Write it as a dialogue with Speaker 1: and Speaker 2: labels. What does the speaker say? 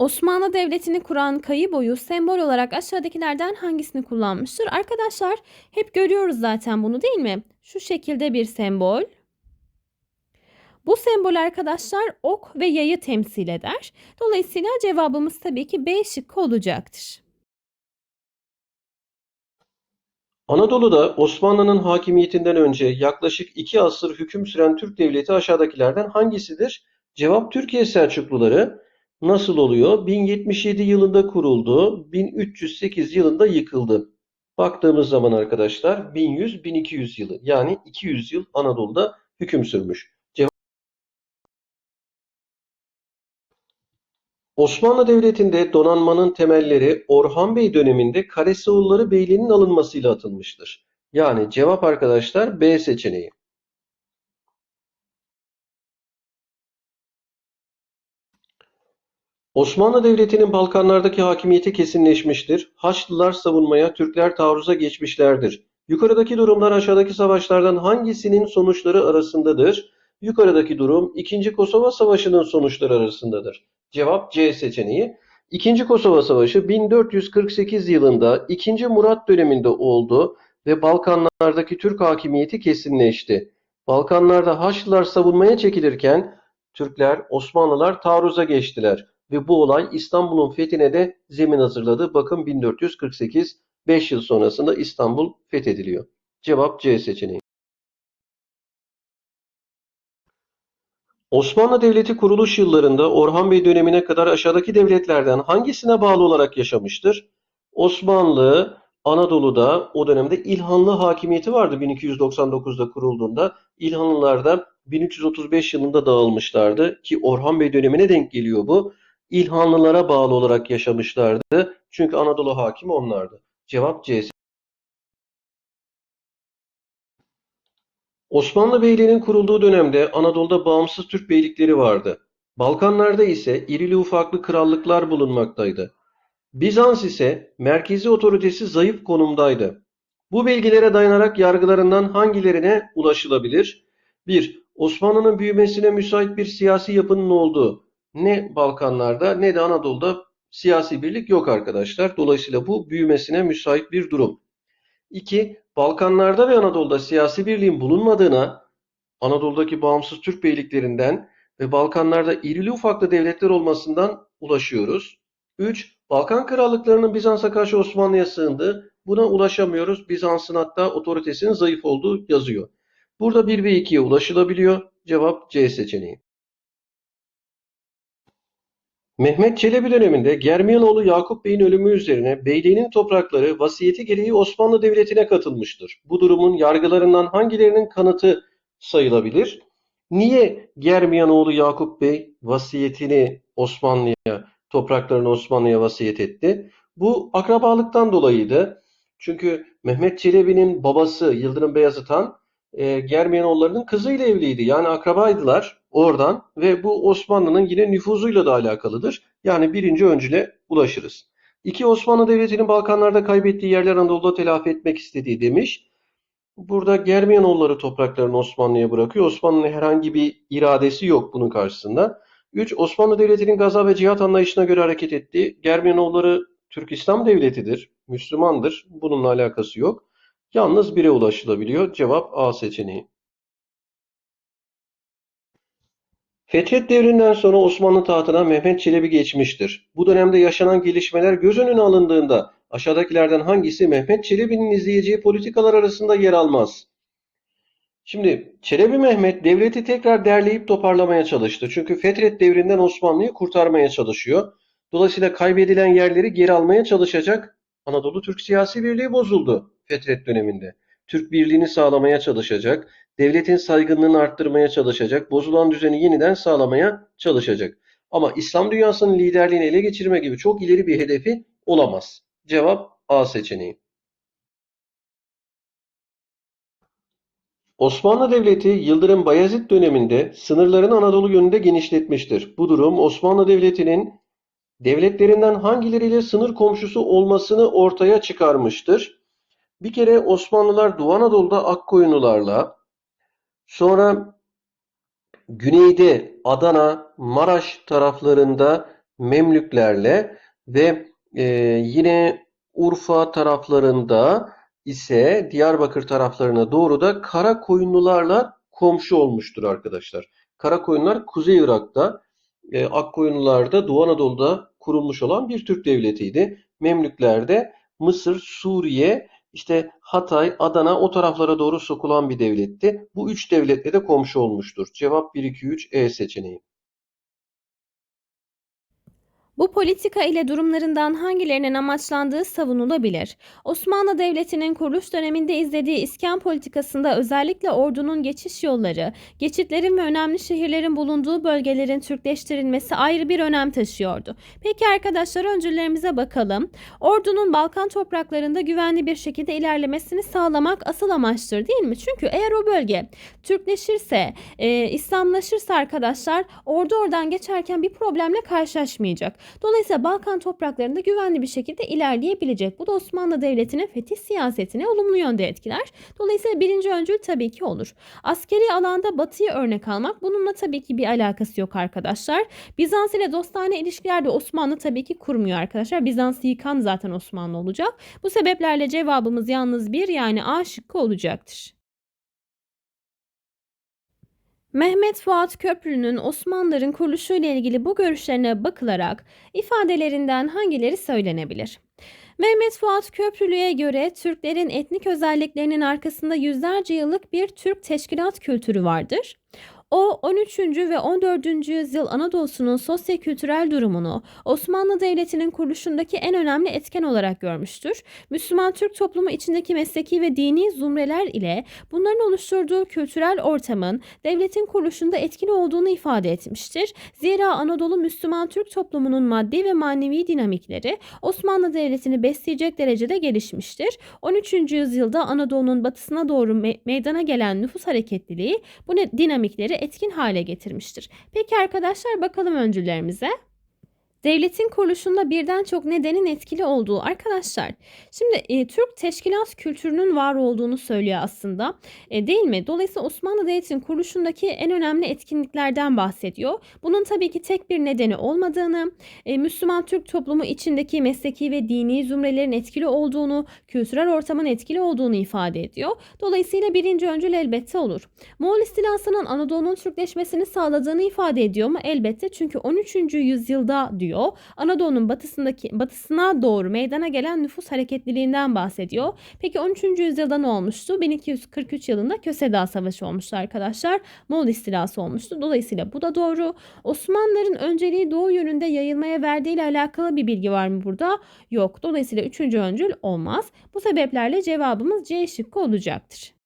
Speaker 1: Osmanlı Devleti'ni kuran kayı boyu sembol olarak aşağıdakilerden hangisini kullanmıştır? Arkadaşlar hep görüyoruz zaten bunu değil mi? Şu şekilde bir sembol. Bu sembol arkadaşlar ok ve yayı temsil eder. Dolayısıyla cevabımız tabii ki B şıkkı olacaktır.
Speaker 2: Anadolu'da Osmanlı'nın hakimiyetinden önce yaklaşık iki asır hüküm süren Türk devleti aşağıdakilerden hangisidir? Cevap Türkiye Selçukluları. Nasıl oluyor? 1077 yılında kuruldu, 1308 yılında yıkıldı. Baktığımız zaman arkadaşlar 1100-1200 yılı yani 200 yıl Anadolu'da hüküm sürmüş. Cevap Osmanlı Devleti'nde donanmanın temelleri Orhan Bey döneminde Karaseoğulları Beyliği'nin alınmasıyla atılmıştır. Yani cevap arkadaşlar B seçeneği. Osmanlı Devleti'nin Balkanlardaki hakimiyeti kesinleşmiştir. Haçlılar savunmaya, Türkler taarruza geçmişlerdir. Yukarıdaki durumlar aşağıdaki savaşlardan hangisinin sonuçları arasındadır? Yukarıdaki durum 2. Kosova Savaşı'nın sonuçları arasındadır. Cevap C seçeneği. 2. Kosova Savaşı 1448 yılında 2. Murat döneminde oldu ve Balkanlardaki Türk hakimiyeti kesinleşti. Balkanlarda Haçlılar savunmaya çekilirken Türkler, Osmanlılar taarruza geçtiler ve bu olay İstanbul'un fethine de zemin hazırladı. Bakın 1448, 5 yıl sonrasında İstanbul fethediliyor. Cevap C seçeneği. Osmanlı Devleti kuruluş yıllarında Orhan Bey dönemine kadar aşağıdaki devletlerden hangisine bağlı olarak yaşamıştır? Osmanlı, Anadolu'da o dönemde İlhanlı hakimiyeti vardı 1299'da kurulduğunda. İlhanlılar da 1335 yılında dağılmışlardı ki Orhan Bey dönemine denk geliyor bu. İlhanlılara bağlı olarak yaşamışlardı. Çünkü Anadolu hakimi onlardı. Cevap C. Osmanlı Beyliği'nin kurulduğu dönemde Anadolu'da bağımsız Türk beylikleri vardı. Balkanlarda ise irili ufaklı krallıklar bulunmaktaydı. Bizans ise merkezi otoritesi zayıf konumdaydı. Bu bilgilere dayanarak yargılarından hangilerine ulaşılabilir? 1. Osmanlı'nın büyümesine müsait bir siyasi yapının olduğu. Ne Balkanlarda ne de Anadolu'da siyasi birlik yok arkadaşlar. Dolayısıyla bu büyümesine müsait bir durum. 2. Balkanlarda ve Anadolu'da siyasi birliğin bulunmadığına, Anadolu'daki bağımsız Türk beyliklerinden ve Balkanlarda irili ufaklı devletler olmasından ulaşıyoruz. 3. Balkan krallıklarının Bizans'a karşı Osmanlı'ya sığındığı, buna ulaşamıyoruz. Bizans'ın hatta otoritesinin zayıf olduğu yazıyor. Burada 1 ve 2'ye ulaşılabiliyor. Cevap C seçeneği. Mehmet Çelebi döneminde Germiyanoğlu Yakup Bey'in ölümü üzerine beyliğinin toprakları vasiyeti gereği Osmanlı Devleti'ne katılmıştır. Bu durumun yargılarından hangilerinin kanıtı sayılabilir? Niye Germiyanoğlu Yakup Bey vasiyetini Osmanlı'ya, topraklarını Osmanlı'ya vasiyet etti? Bu akrabalıktan dolayıydı. Çünkü Mehmet Çelebi'nin babası Yıldırım Beyazıt Han e, Germiyanoğullarının kızıyla evliydi. Yani akrabaydılar oradan ve bu Osmanlı'nın yine nüfuzuyla da alakalıdır. Yani birinci öncüle ulaşırız. İki Osmanlı Devleti'nin Balkanlarda kaybettiği yerler Anadolu'da telafi etmek istediği demiş. Burada Germiyanoğulları topraklarını Osmanlı'ya bırakıyor. Osmanlı'nın herhangi bir iradesi yok bunun karşısında. 3. Osmanlı Devleti'nin gaza ve cihat anlayışına göre hareket etti. Germiyanoğulları Türk İslam Devleti'dir, Müslümandır. Bununla alakası yok. Yalnız bire ulaşılabiliyor. Cevap A seçeneği. Fetret devrinden sonra Osmanlı tahtına Mehmet Çelebi geçmiştir. Bu dönemde yaşanan gelişmeler göz önüne alındığında aşağıdakilerden hangisi Mehmet Çelebi'nin izleyeceği politikalar arasında yer almaz? Şimdi Çelebi Mehmet devleti tekrar derleyip toparlamaya çalıştı. Çünkü Fetret devrinden Osmanlı'yı kurtarmaya çalışıyor. Dolayısıyla kaybedilen yerleri geri almaya çalışacak. Anadolu Türk siyasi birliği bozuldu Fetret döneminde. Türk birliğini sağlamaya çalışacak, devletin saygınlığını arttırmaya çalışacak, bozulan düzeni yeniden sağlamaya çalışacak. Ama İslam dünyasının liderliğini ele geçirme gibi çok ileri bir hedefi olamaz. Cevap A seçeneği. Osmanlı Devleti Yıldırım Bayezid döneminde sınırlarını Anadolu yönünde genişletmiştir. Bu durum Osmanlı Devleti'nin devletlerinden hangileriyle sınır komşusu olmasını ortaya çıkarmıştır. Bir kere Osmanlılar Doğu Anadolu'da Akkoyunlularla, sonra güneyde Adana, Maraş taraflarında Memlüklerle ve e, yine Urfa taraflarında ise Diyarbakır taraflarına doğru da Karakoyunlularla komşu olmuştur arkadaşlar. Karakoyunlular Kuzey Irak'ta, e, Akkoyunlular da Doğu Anadolu'da kurulmuş olan bir Türk devletiydi. Memlükler de Mısır, Suriye, işte Hatay, Adana o taraflara doğru sokulan bir devletti. Bu üç devletle de komşu olmuştur. Cevap 1, 2, 3 E seçeneği.
Speaker 1: Bu politika ile durumlarından hangilerinin amaçlandığı savunulabilir. Osmanlı Devleti'nin kuruluş döneminde izlediği iskan politikasında özellikle ordunun geçiş yolları, geçitlerin ve önemli şehirlerin bulunduğu bölgelerin Türkleştirilmesi ayrı bir önem taşıyordu. Peki arkadaşlar öncülerimize bakalım. Ordunun Balkan topraklarında güvenli bir şekilde ilerlemesini sağlamak asıl amaçtır değil mi? Çünkü eğer o bölge Türkleşirse, e, İslamlaşırsa arkadaşlar ordu oradan geçerken bir problemle karşılaşmayacak. Dolayısıyla Balkan topraklarında güvenli bir şekilde ilerleyebilecek. Bu da Osmanlı Devleti'nin fetih siyasetine olumlu yönde etkiler. Dolayısıyla birinci öncül tabii ki olur. Askeri alanda Batı'yı örnek almak bununla tabii ki bir alakası yok arkadaşlar. Bizans ile dostane ilişkiler de Osmanlı tabii ki kurmuyor arkadaşlar. Bizans'ı yıkan zaten Osmanlı olacak. Bu sebeplerle cevabımız yalnız bir yani A şıkkı olacaktır. Mehmet Fuat Köprülü'nün Osmanlıların kuruluşu ile ilgili bu görüşlerine bakılarak ifadelerinden hangileri söylenebilir? Mehmet Fuat Köprülü'ye göre Türklerin etnik özelliklerinin arkasında yüzlerce yıllık bir Türk teşkilat kültürü vardır. O 13. ve 14. yüzyıl Anadolu'sunun sosyo-kültürel durumunu Osmanlı Devleti'nin kuruluşundaki en önemli etken olarak görmüştür. Müslüman Türk toplumu içindeki mesleki ve dini zumreler ile bunların oluşturduğu kültürel ortamın devletin kuruluşunda etkili olduğunu ifade etmiştir. Zira Anadolu Müslüman Türk toplumunun maddi ve manevi dinamikleri Osmanlı Devleti'ni besleyecek derecede gelişmiştir. 13. yüzyılda Anadolu'nun batısına doğru me- meydana gelen nüfus hareketliliği bu dinamikleri etkin hale getirmiştir. Peki arkadaşlar bakalım öncülerimize. Devletin kuruluşunda birden çok nedenin etkili olduğu arkadaşlar. Şimdi e, Türk teşkilat kültürünün var olduğunu söylüyor aslında. E, değil mi? Dolayısıyla Osmanlı Devleti'nin kuruluşundaki en önemli etkinliklerden bahsediyor. Bunun tabii ki tek bir nedeni olmadığını, e, Müslüman Türk toplumu içindeki mesleki ve dini zümrelerin etkili olduğunu, kültürel ortamın etkili olduğunu ifade ediyor. Dolayısıyla birinci öncül elbette olur. Moğol istilasının Anadolu'nun Türkleşmesini sağladığını ifade ediyor mu? Elbette çünkü 13. yüzyılda diyor. Anadolu'nun batısındaki batısına doğru meydana gelen nüfus hareketliliğinden bahsediyor. Peki 13. yüzyılda ne olmuştu? 1243 yılında Köse Dağı Savaşı olmuştu arkadaşlar. Moğol istilası olmuştu. Dolayısıyla bu da doğru. Osmanlıların önceliği doğu yönünde yayılmaya verdiği ile alakalı bir bilgi var mı burada? Yok. Dolayısıyla 3. öncül olmaz. Bu sebeplerle cevabımız C şıkkı olacaktır.